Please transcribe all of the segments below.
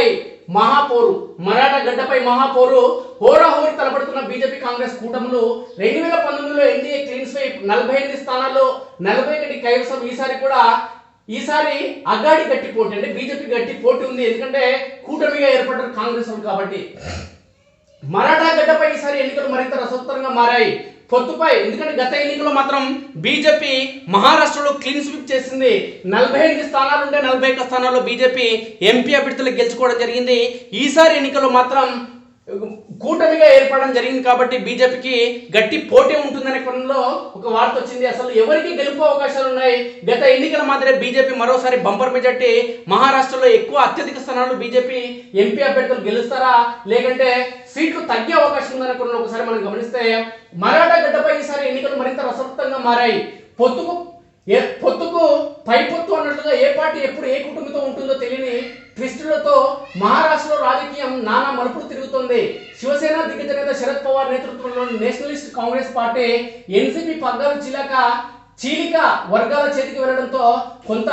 గడ్డపై మహాపోరు మరాఠా గడ్డపై మహాపోరు హోరాహోరి తలపడుతున్న బీజేపీ కాంగ్రెస్ కూటములు రెండు వేల పంతొమ్మిదిలో ఎన్డీఏ క్లీన్ స్వీప్ నలభై ఎనిమిది స్థానాల్లో నలభై ఒకటి కైవసం ఈసారి కూడా ఈసారి అగాడి గట్టి పోటీ అంటే బీజేపీ గట్టి పోటీ ఉంది. ఎందుకంటే కూటమిగా ఏర్పడ్డారు కాంగ్రెస్ వాళ్ళు కాబట్టి. మరాఠా గడ్డపై ఈసారి ఎన్నికలు మరింత రసోత్తరంగా మారాయి. పొత్తుపై ఎందుకంటే గత ఎన్నికల్లో మాత్రం బీజేపీ మహారాష్ట్రలో క్లీన్ స్వీప్ చేసింది. నలభై ఎనిమిది స్థానాలు ఉంటే నలభై ఒక్క స్థానాల్లో బీజేపీ ఎంపీ అభ్యర్థులు గెలుచుకోవడం జరిగింది. ఈసారి ఎన్నికల్లో మాత్రం కూటమిగా ఏర్పడడం జరిగింది కాబట్టి బీజేపీకి గట్టి పోటీ ఉంటుందనే క్రమంలో ఒక వార్త వచ్చింది. అసలు ఎవరికి గెలుపు అవకాశాలు ఉన్నాయి? గత ఎన్నికల మాదిరే బీజేపీ మరోసారి బంపర్ మెజార్టీ మహారాష్ట్రలో ఎక్కువ అత్యధిక స్థానాలు బీజేపీ ఎంపీ అభ్యర్థులు గెలుస్తారా? లేకంటే సీట్లు తగ్గే అవకాశం ఉందనే క్రమంలో ఒకసారి మనం గమనిస్తే మరాఠా గడ్డపై ఈసారి ఎన్నికలు మరింత రసవత్తంగా మారాయి. పొత్తుకు ఏ పొత్తుకు పై పొత్తు అన్నట్లుగా ఏ పార్టీ ఎప్పుడు ఏ కుటుంబంతో ఉంటుందో తెలియని ట్విస్టులతో మహారాష్ట్రలో రాజకీయం నానా మలుపులు తిరుగుతుంది. శివసేన దిగ్గజ నేత శరద్ పవార్ నేతృత్వంలోని నేషనలిస్ట్ కాంగ్రెస్ పార్టీ ఎన్సీపీ పగ్గాలు చీలక చీలిక వర్గాల చేతికి వెళ్ళడంతో కొంత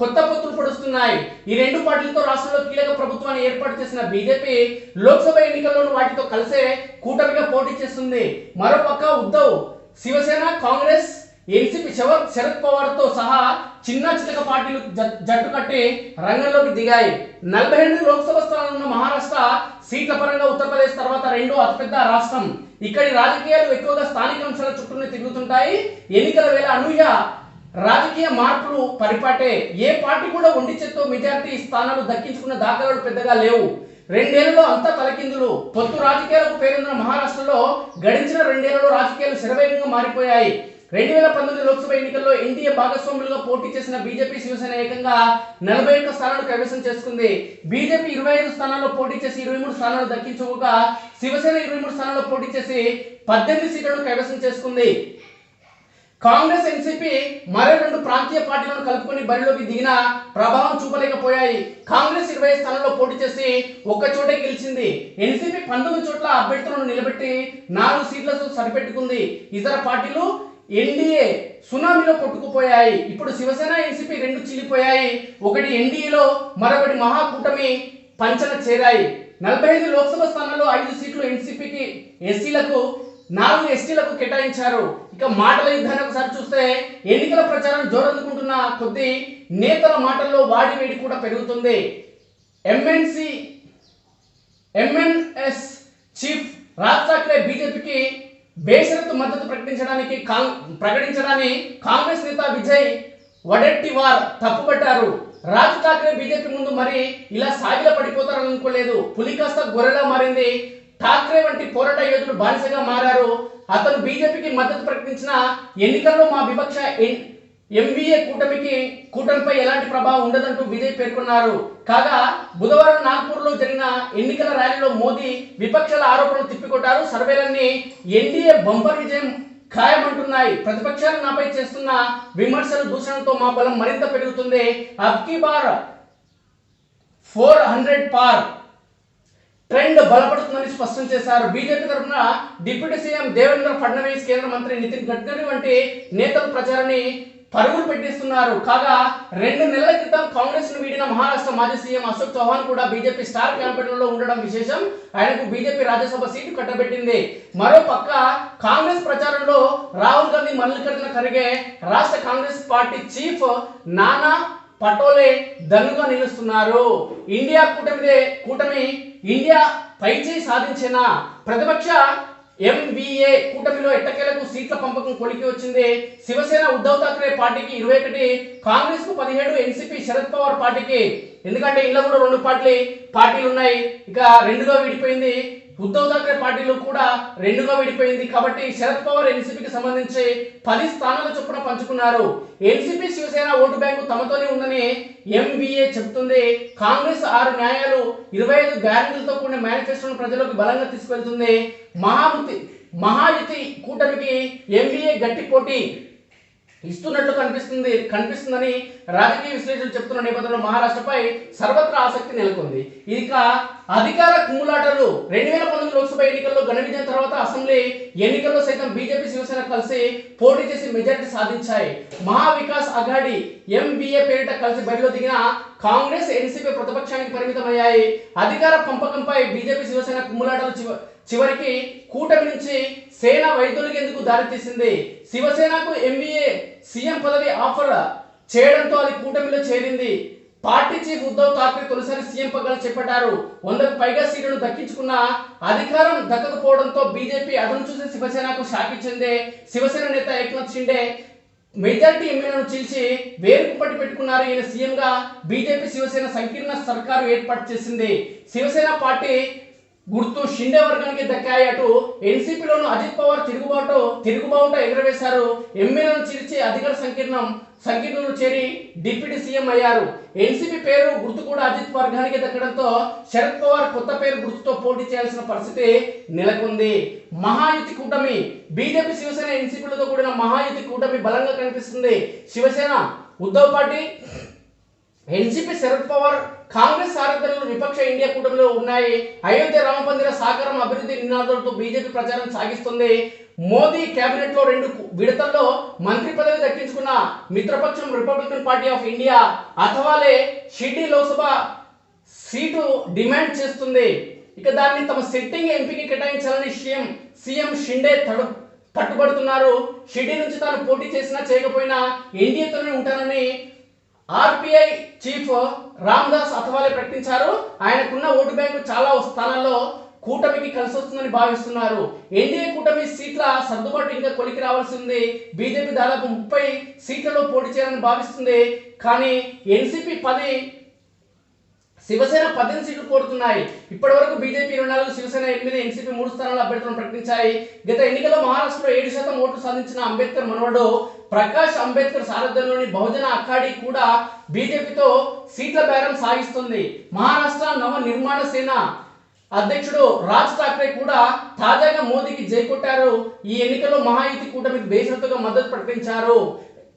కొత్త పొత్తులు పొడుస్తున్నాయి. ఈ రెండు పార్టీలతో రాష్ట్రంలో కీలక ప్రభుత్వాన్ని ఏర్పాటు చేసిన బీజేపీ లోక్సభ ఎన్నికల్లోనూ వాటితో కలిసే కూటమిగా పోటీ చేస్తుంది. మరోపక్క ఉద్దవ్ శివసేన కాంగ్రెస్ ఎన్సీపీ శవ- శరద్ పవార్తో సహా చిన్న చితక పార్టీలు జ- జట్టు కట్టి రంగంలోకి దిగాయి. నలభై ఎనిమిది లోక్సభ స్థానాలు ఉన్న మహారాష్ట్ర సీట్ల పరంగా ఉత్తరప్రదేశ్ తర్వాత రెండో అతిపెద్ద రాష్ట్రం. ఇక్కడి రాజకీయాలు ఎక్కువగా స్థానిక అంశాల చుట్టూనే తిరుగుతుంటాయి. ఎన్నికల వేళ అనూహ్య రాజకీయ మార్పులు పరిపాటే. ఏ పార్టీ కూడా ఉండి చెత్తో మెజార్టీ స్థానాలు దక్కించుకున్న దాఖలాలు పెద్దగా లేవు. రెండేళ్ళలో అంతా తలకిందులు. పొత్తు రాజకీయాలకు పేరొందిన మహారాష్ట్రలో గడిచిన రెండేళ్ళలో రాజకీయాలు శరవేగంగా మారిపోయాయి. రెండు వేల పంతొమ్మిది లోక్సభ ఎన్నికల్లో ఎన్డీఏ భాగస్వాములుగా పోటీ చేసిన బీజేపీ శివసేన ఏకంగా నలభై ఒక్క స్థానాలు కైవసం చేసుకుంది. బీజేపీ ఇరవై ఐదు స్థానాల్లో పోటీ చేసి ఇరవై మూడు స్థానాలు దక్కించుకోగా శివసేన ఇరవై మూడు స్థానాల్లో పోటీ చేసి పద్దెనిమిది సీట్లను కైవసం చేసుకుంది. కాంగ్రెస్ ఎన్సీపీ మరో రెండు ప్రాంతీయ పార్టీలను కలుపుకొని బరిలోకి దిగిన ప్రభావం చూపలేకపోయాయి. కాంగ్రెస్ ఇరవై స్థానంలో పోటీ చేసి ఒక్క చోటే గెలిచింది. ఎన్సీపీ పంతొమ్మిది చోట్ల అభ్యర్థులను నిలబెట్టి నాలుగు సీట్లతో సరిపెట్టుకుంది. ఇతర పార్టీలు ఎన్డీఏ సునామీలో కొట్టుకుపోయాయి. ఇప్పుడు శివసేన ఎన్సీపీ రెండు చీలిపోయాయి ఒకటి ఎన్డీఏలో మరొకటి మహాకూటమి పంచన చేరాయి. నలభై ఐదు లోక్సభ స్థానాల్లో ఐదు సీట్లు ఎన్సీపీకి ఎస్సీలకు నాలుగు ఎస్టీలకు కేటాయించారు. ఇక మాటల యుద్ధాన్ని ఒకసారి చూస్తే ఎన్నికల ప్రచారం జోరందుకుంటున్న కొద్దీ నేతల మాటల్లో వాడి వేడి కూడా పెరుగుతుంది. ఎంఎన్సి ఎంఎన్ఎస్ చీఫ్ రాజ్ బేషరత్ మద్దతు ప్రకటించడానికి ప్రకటించడాన్ని కాంగ్రెస్ నేత విజయ్ వడెట్టివార్ తప్పుపట్టారు. రాజ్ ఠాక్రే బీజేపీ ముందు మరి ఇలా సాగిల పడిపోతారని అనుకోలేదు. పులి కాస్త గొర్రెలా మారింది. ఠాక్రే వంటి పోరాట యోధులు బానిసగా మారారు. అతను బీజేపీకి మద్దతు ప్రకటించిన ఎన్నికల్లో మా విపక్ష ఎంబీఏ కూటమికి కూటమిపై ఎలాంటి ప్రభావం ఉండదంటూ విజయ్ పేర్కొన్నారు. కాగా బుధవారం నాగ్పూర్లో జరిగిన ఎన్నికల ర్యాలీలో మోదీ విపక్షాల ఆరోపణలు తిప్పికొట్టారు. సర్వేలన్నీ ఎన్డీఏ బంపర్ విజయం ఖాయమంటున్నాయి. ప్రతిపక్షాలు నాపై చేస్తున్న విమర్శలు దూషణతో మా బలం మరింత పెరుగుతుంది. అబ్కీ బార్ ఫోర్ హండ్రెడ్ పార్ ట్రెండ్ బలపడుతుందని స్పష్టం చేశారు. బీజేపీ తరఫున డిప్యూటీ సీఎం దేవేంద్ర ఫడ్నవీస్ కేంద్ర మంత్రి నితిన్ గడ్కరీ వంటి నేతలు ప్రచారాన్ని పరుగులు పెట్టిస్తున్నారు. కాగా రెండు నెలల క్రితం కాంగ్రెస్ను వీడిన మహారాష్ట్ర మాజీ సీఎం అశోక్ చౌహాన్ కూడా బీజేపీ స్టార్ క్యాంపెయిన్లో ఉండడం విశేషం. ఆయనకు బీజేపీ రాజ్యసభ సీటు కట్టబెట్టింది. మరో పక్క కాంగ్రెస్ ప్రచారంలో రాహుల్ గాంధీ మల్లికార్జున ఖర్గే రాష్ట్ర కాంగ్రెస్ పార్టీ చీఫ్ నానా పటోలే దన్నుగా నిలుస్తున్నారు. ఇండియా కూటమిదే కూటమి ఇండియా పైచి సాధించిన? ప్రతిపక్ష ఎంబీఏ కూటమిలో ఎట్టకేలకు సీట్ల పంపకం కొలికి వచ్చింది. శివసేన ఉద్ధవ్ థాక్రే పార్టీకి ఇరవై ఒకటి కాంగ్రెస్కు పదిహేడు ఎన్సీపీ శరద్ పవార్ పార్టీకి. ఎందుకంటే ఇంట్లో కూడా రెండు పార్టీ పార్టీలు ఉన్నాయి. ఇక రెండుగా విడిపోయింది ఉద్ధవ్ థాక్రే పార్టీలో కూడా రెండుగా విడిపోయింది కాబట్టి శరద్ పవార్ ఎన్సీపీకి సంబంధించి పది స్థానాల చొప్పున పంచుకున్నారు. ఎన్సీపీ శివసేన ఓటు బ్యాంకు తమతోనే ఉందని ఎంబీఏ చెబుతుంది. కాంగ్రెస్ ఆరు న్యాయాలు ఇరవై ఐదు గ్యారంటీలతో కూడిన మేనిఫెస్టోను ప్రజలకు బలంగా తీసుకెళ్తుంది. మహాయుతి మహాయుతి కూటమికి ఎంబీఏ గట్టి పోటీ. ఇస్తున్నట్లు కనిపిస్తుంది కనిపిస్తుందని రాజకీయ విశ్లేషకులు చెప్తున్న నేపథ్యంలో మహారాష్ట్రపై సర్వత్రా ఆసక్తి నెలకొంది. ఇక అధికార కుమ్ములాటలు రెండు వేల పంతొమ్మిది లోక్సభ ఎన్నికల్లో ఘన విజయం తర్వాత అసెంబ్లీ ఎన్నికల్లో సైతం బీజేపీ శివసేన కలిసి పోటీ చేసి మెజారిటీ సాధించాయి. మహావికాస్ అఘాడి ఎంబీఏ పేరిట కలిసి బరిలో దిగిన కాంగ్రెస్ ఎన్సీపీ ప్రతిపక్షానికి పరిమితమయ్యాయి. అధికార పంపకంపై బీజేపీ శివసేన కుమ్ములాటలు చివరికి కూటమి నుంచి సేన వైద్యులకెందుకు దారితీసింది శివసేనకు ఎంబీఏ సీఎం పదవి ఆఫర్ చేయడంతో అది కూటమిలో చేరింది. పార్టీ చీఫ్ ఉద్ధవ్ ఠాక్రే తొలిసారి సీఎం పగ్గాలు చేపట్టారు. వందకు పైగా సీట్లను దక్కించుకున్న అధికారం దక్కకపోవడంతో బీజేపీ అదను చూసి శివసేనకు షాక్ ఇచ్చింది. శివసేన నేత ఏక్నాథ్ షిండే మెజార్టీ ఎమ్మెల్యేలను చీల్చి వేరుకు పట్టి పెట్టుకున్నారు. ఈయన సీఎంగా బీజేపీ శివసేన సంకీర్ణ సర్కారు ఏర్పాటు చేసింది. శివసేన పార్టీ గుర్తు షిండే వర్గానికి దక్కాయి అటు ఎన్సీపీలోను అజిత్ పవార్ తిరుగుబాటు తిరుగుబావుట ఎగురవేశారు. ఎమ్మెల్యేలను చిరిచి అధికార సంకీర్ణం సంకీర్ణంలో చేరి డిప్యూటీ సీఎం అయ్యారు. ఎన్సీపీ పేరు గుర్తు కూడా అజిత్ వర్గానికి దక్కడంతో శరద్ పవార్ కొత్త పేరు గుర్తుతో పోటీ చేయాల్సిన పరిస్థితి నెలకొంది. మహాయుతి కూటమి బీజేపీ శివసేన ఎన్సీపీలతో కూడిన మహాయుతి కూటమి బలంగా కనిపిస్తుంది. శివసేన ఉద్ధవ్ పార్టీ ఎన్సీపీ శరద్ పవార్ కాంగ్రెస్ సారథ్యంలో విపక్ష ఇండియా కూటమిలో ఉన్నాయి. అయోధ్య రామ మందిర సాకారం అభివృద్ధి నినాదాలతో బీజేపీ ప్రచారం సాగిస్తుంది. మోదీ కేబినెట్లో రెండు విడతల్లో మంత్రి పదవి దక్కించుకున్న మిత్రపక్షం republican party of India Athawale Shirdi Lok Sabha seat demand చేస్తుంది. ఇక దాన్ని తమ సిట్టింగ్ ఎంపీకి కేటాయించాలని సీఎం సీఎం షిండే తడు పట్టుబడుతున్నారు. షిర్డీ నుంచి తాను పోటీ చేసినా చేయకపోయినా ఎన్డీఏతోనే ఉంటానని ఆర్బిఐ చీఫ్ రామ్దాస్ అథవాలే ప్రకటించారు. ఆయనకున్న ఓటు బ్యాంకు చాలా స్థానాల్లో కూటమికి కలిసి వస్తుందని భావిస్తున్నారు. ఎన్డీఏ కూటమి సీట్ల సర్దుబాటు ఇంకా కొలికి రావాల్సి ఉంది. బీజేపీ దాదాపు ముప్పై సీట్లలో పోటీ చేయాలని భావిస్తుంది. కానీ ఎన్సీపీ పది శివసేన పద్దెనిమిది సీట్లు కోరుతున్నాయి. ఇప్పటి వరకు బీజేపీ ఇరవై నాలుగు శివసేన ఎనిమిది ఎన్సీపీ మూడు స్థానాల అభ్యర్థులను ప్రకటించాయి. గత ఎన్నికల్లో మహారాష్ట్రలో ఏడు శాతం ఓట్లు సాధించిన అంబేద్కర్ మనవడు ప్రకాష్ అంబేద్కర్ సారథ్యంలోని బహుజన అఖాడీ కూడా బీజేపీతో సీట్ల బేరం సాగిస్తుంది. మహారాష్ట్ర నవ నిర్మాణ సేన అధ్యక్షుడు రాజ్ ఠాక్రే కూడా తాజాగా మోదీకి జై కొట్టారు ఈ ఎన్నికల్లో మహాయుతి కూటమికి బేషరతుగా మద్దతు ప్రకటించారు.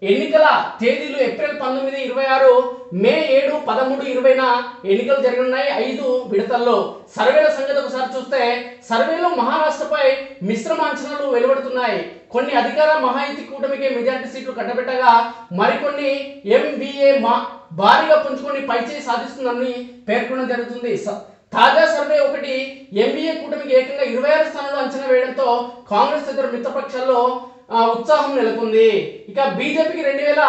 ఎన్నికల తేదీలు ఏప్రిల్ పంతొమ్మిది ఇరవై ఆరు మే ఏడు పదమూడు ఇరవైన ఎన్నికలు జరగనున్నాయి. ఐదు విడతల్లో సర్వేల సంగతి ఒకసారి చూస్తే సర్వేలో మహారాష్ట్రపై మిశ్రమ అంచనాలు వెలువడుతున్నాయి. కొన్ని అధికార మహాయుతి కూటమికి మెజార్టీ సీట్లు కట్టబెట్టగా మరికొన్ని ఎంబీఏ మా భారీగా పుంజుకొని పైచేయి సాధిస్తుందని పేర్కొనడం జరుగుతుంది. స- తాజా సర్వే ఒకటి ఎంబీఏ కూటమికి ఏకంగా ఇరవై ఆరు స్థానాలు అంచనా వేయడంతో కాంగ్రెస్ ఇతర మిత్రపక్షాల్లో ఉత్సాహం నెలకొంది. ఇక బీజేపీకి రెండు వేల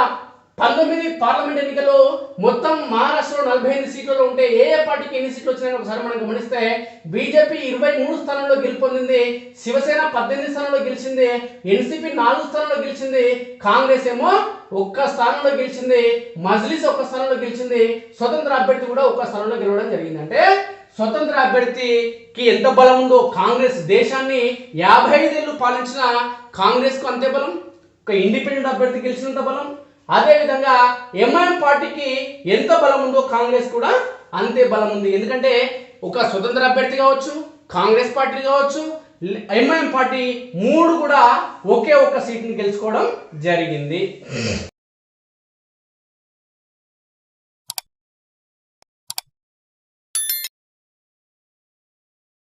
పంతొమ్మిది పార్లమెంట్ ఎన్నికల్లో మొత్తం మహారాష్ట్రలో నలభై ఎనిమిది సీట్లలో ఉంటే ఏ ఏ పార్టీకి ఎన్ని సీట్లు వచ్చినాయని ఒకసారి మనం గమనిస్తే బీజేపీ ఇరవై మూడు స్థానంలో గెలుపొందింది శివసేన పద్దెనిమిది స్థానంలో గెలిచింది ఎన్సీపీ నాలుగు స్థానంలో గెలిచింది కాంగ్రెస్ ఏమో ఒక్క స్థానంలో గెలిచింది మజ్లిస్ ఒక్క స్థానంలో గెలిచింది స్వతంత్ర అభ్యర్థి కూడా ఒక్క స్థానంలో గెలవడం జరిగింది అంటే స్వతంత్ర అభ్యర్థికి ఎంత బలం ఉందో కాంగ్రెస్ దేశాన్ని యాభై ఐదేళ్ళు పాలించిన కాంగ్రెస్కు అంతే బలం ఒక ఇండిపెండెంట్ అభ్యర్థి గెలిచినంత బలం. అదేవిధంగా ఎంఐఎం పార్టీకి ఎంత బలం ఉందో కాంగ్రెస్ కూడా అంతే బలం ఉంది. ఎందుకంటే ఒక స్వతంత్ర అభ్యర్థి కావచ్చు కాంగ్రెస్ పార్టీ కావచ్చు ఎంఐఎం పార్టీ మూడు కూడా ఒకే ఒక్క సీట్ని గెలుచుకోవడం జరిగింది.